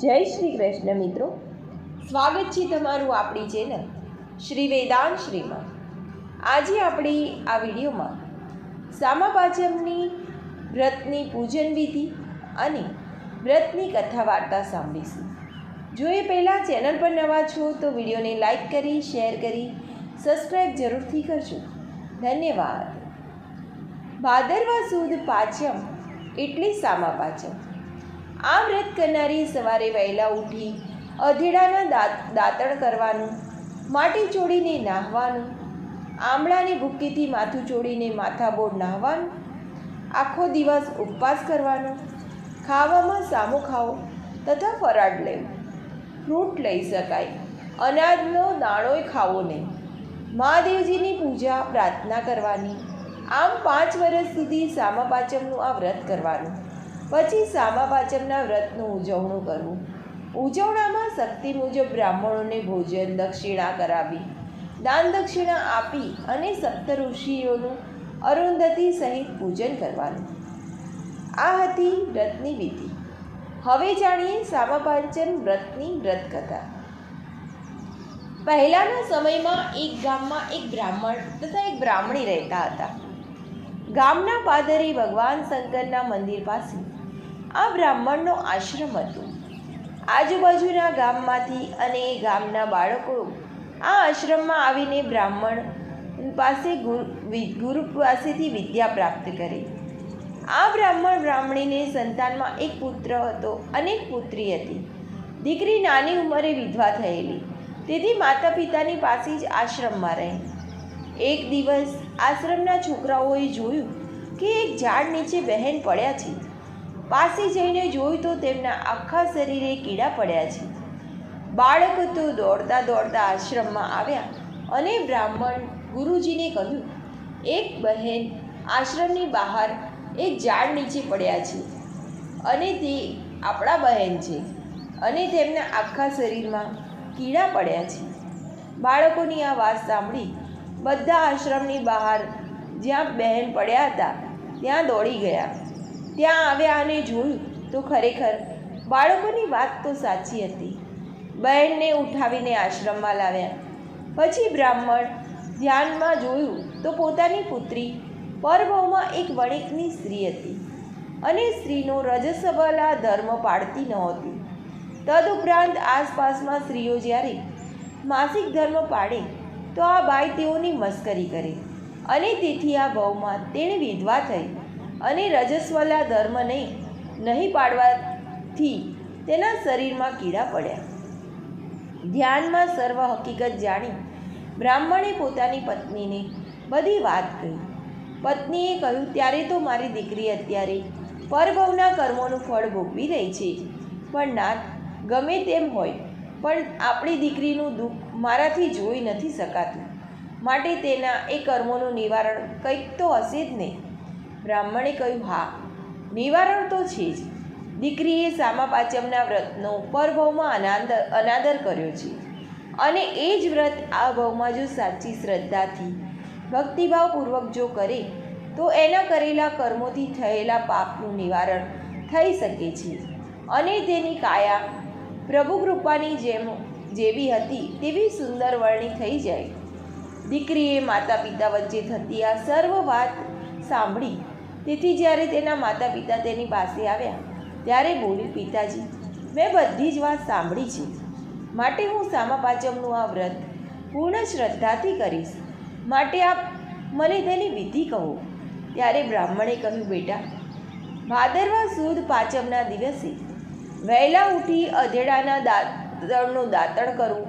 જય શ્રી કૃષ્ણ મિત્રો. સ્વાગત છે તમારું આપણી ચેનલ શ્રી વેદાંત શ્રીમાં. આજે આપણી આ વિડીયોમાં સામા પાચમની વ્રતની પૂજન વિધિ અને વ્રતની કથા વાર્તા સાંભળીશું. જો એ પહેલાં ચેનલ પર નવા છો તો વિડીયોને લાઇક કરી, શેર કરી સબસ્ક્રાઈબ જરૂરથી કરજો. ધન્યવાદ. ભાદરવા સુદ પાંચમ એટલે સામા પાંચમ. આ વ્રત કરનારી સવારે વહેલા ઉઠી અધેડાના દાંત, દાંતણ કરવાનું, માટી ચોડીને નાહવાનું, આમળાની ભૂક્કીથી માથું ચોડીને માથાબોળ નાહવાનું, આખો દિવસ ઉપવાસ કરવાનો, ખાવામાં સામો ખાવો તથા ફરાળ લેવું. ફ્રૂટ લઈ શકાય, અનાજનો દાણોય ખાવો નહીં. મહાદેવજીની પૂજા, પ્રાર્થના કરવાની, આમ પાંચ વર્ષ સુધી સામા પાંચમનું આ વ્રત કરવાનું. પછી સામા પાંચમના વ્રતનું ઉજવણું કરવું. ઉજવણામાં શક્તિ મુજબ બ્રાહ્મણોને ભોજન દક્ષિણા કરાવી, દાન દક્ષિણા આપી અને સપ્ત ઋષિઓનું અરુંધતી સહિત પૂજન કરવાનું. આ હતી વ્રતની વિધિ. હવે જાણીએ સામા પાંચન વ્રતની વ્રત કથા પહેલાંના સમયમાં એક ગામમાં એક બ્રાહ્મણ તથા એક બ્રાહ્મણી રહેતા હતા. ગામના પાદરે ભગવાન શંકરના મંદિર પાસે આ બ્રાહ્મણનો આશ્રમ હતો. આજુબાજુના ગામમાંથી અને એ ગામના બાળકો આ આશ્રમમાં આવીને બ્રાહ્મણ પાસે ગુરુ પાસેથી વિદ્યા પ્રાપ્ત કરે. આ બ્રાહ્મણ બ્રાહ્મણીને સંતાનમાં એક પુત્ર હતો અને એક પુત્રી હતી. દીકરી નાની ઉંમરે વિધવા થયેલી. તેથી માતા પિતાની પાસે જ આશ્રમમાં રહે. એક દિવસ આશ્રમના છોકરાઓએ જોયું કે એક ઝાડ નીચે બહેન પડ્યા છે. પાસે જઈને જોયું તો તેમના આખા શરીરે કીડા પડ્યા છે. બાળક તો દોડતા દોડતા આશ્રમમાં આવ્યા અને બ્રાહ્મણ ગુરુજીને કહ્યું, એક બહેન આશ્રમની બહાર એક ઝાડ નીચે પડ્યા છે અને તે આપણા બહેન છે અને તેમના આખા શરીરમાં કીડા પડ્યા છે. બાળકોની આ વાત સાંભળી બધા આશ્રમની બહાર જ્યાં બહેન પડ્યા હતા, ત્યાં દોડી ગયા. ત્યાં આવ્યા અને જોયું તો ખરેખર બાળકોની વાત તો સાચી હતી. બહેનને ઉઠાવીને આશ્રમમાં લાવ્યા. પછી બ્રાહ્મણ ધ્યાનમાં જોયું તો પોતાની પુત્રી પરભવમાં એક વણિકની સ્ત્રી હતી અને સ્ત્રીનો રજસબલા ધર્મ પાળતી નહોતી. તદુપરાંત આસપાસમાં સ્ત્રીઓ જ્યારે માસિક ધર્મ પાડે તો આ બાઈ તેઓની મસ્કરી કરે અને તેથી આ ભવમાં તેણે વિધવા થઈ. અને રજસ્વલા ધર્મને નહીં પાડવાથી તેના શરીરમાં કીડા પડ્યા. ધ્યાનમાં સર્વ હકીકત જાણી બ્રાહ્મણે પોતાની પત્નીને બધી વાત કહી. પત્નીએ કહ્યું, ત્યારે તો મારી દીકરી અત્યારે પરભવના કર્મોનું ફળ ભોગવી રહી છે. પણ નાથ, ગમે તેમ હોય, પણ આપણી દીકરીનું દુઃખ મારાથી જોઈ નથી શકાતું. માટે તેના એ કર્મોનું નિવારણ કંઈક તો હશે જ નહીં બ્રાહ્મણે કહ્યું, હા, નિવારણ તો છે જ. દીકરીએ સામા પાંચમના વ્રતનો પરભવમાં અનાદર અનાદર કર્યો છે. અને એ જ વ્રત આ ભવમાં જો સાચી શ્રદ્ધાથી, ભક્તિભાવપૂર્વક જો કરે, તો એના કરેલા કર્મોથી થયેલા પાપનું નિવારણ થઈ શકે છે. અને તેની કાયા પ્રભુ કૃપાની જેમ, જેવી હતી, તેવી સુંદર વર્ણી થઈ જાય. દીકરીએ માતા પિતા વચ્ચે થતી આ સર્વ વાત સાંભળી તેથી જ્યારે તેના માતા પિતા તેની પાસે આવ્યા, ત્યારે બોલી, પિતાજી, મેં બધી જ વાત સાંભળી છે. માટે હું સામા પાંચમનું આ વ્રત પૂર્ણ શ્રદ્ધાથી કરીશ. માટે આપ મને તેની વિધિ કહો. ત્યારે બ્રાહ્મણે કહ્યું, બેટા, ભાદરવા સુદ પાંચમના દિવસે વહેલા ઉઠી અધેડાના દાંતણનું દાંતણ કરવું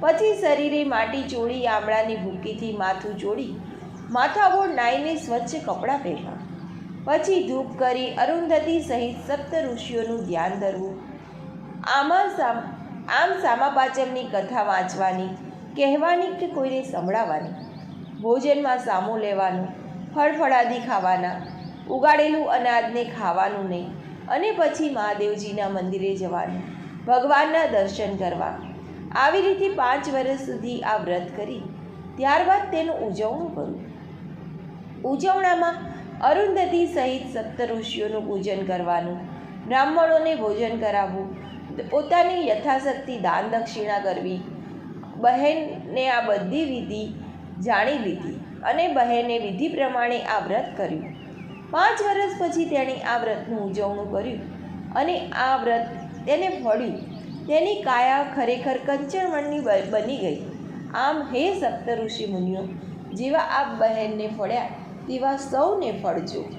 પછી શરીરે માટી ચોળી, આમળાની ભૂકીથી માથું ચોળી માથાબોળ નાઈને સ્વચ્છ કપડાં પહેરવા પછી ધૂપ કરી અરુંધતી સહિત સપ્ત ઋષિઓનું ધ્યાન ધરવું. આમાં સામ, આમ સામા પાંચમની કથા વાંચવાની, કહેવાની કે કોઈને સંભળાવવાની? ભોજનમાં સામો લેવાનું, ફળફળાદી ખાવાના, ઉગાડેલું અનાજને ખાવાનું નહીં અને પછી મહાદેવજીના મંદિરે જવાનું, ભગવાનના દર્શન કરવા. આવી રીતે પાંચ વર્ષ સુધી આ વ્રત કરી, ત્યારબાદ તેનું ઉજવણું કરવું ઉજવણામાં અરુંધતી સહિત સપ્ત ઋષિઓનું પૂજન કરવાનું, બ્રાહ્મણોને ભોજન કરાવવું, પોતાની યથાશક્તિ દાન દક્ષિણા કરવી, બહેનને આ બધી વિધિ જાણી લીધી અને બહેને વિધિ પ્રમાણે આ વ્રત કર્યું. પાંચ વર્ષ પછી તેણે આ વ્રતનું ઉજવણું કર્યું અને આ વ્રત તેને ફળ્યું. તેની કાયા ખરેખર કંચણવણની બની ગઈ. આમ હે સપ્ત ઋષિ મુનિઓ, જેવા આ બહેનને ફળ્યા તેવા સૌને ફળજો.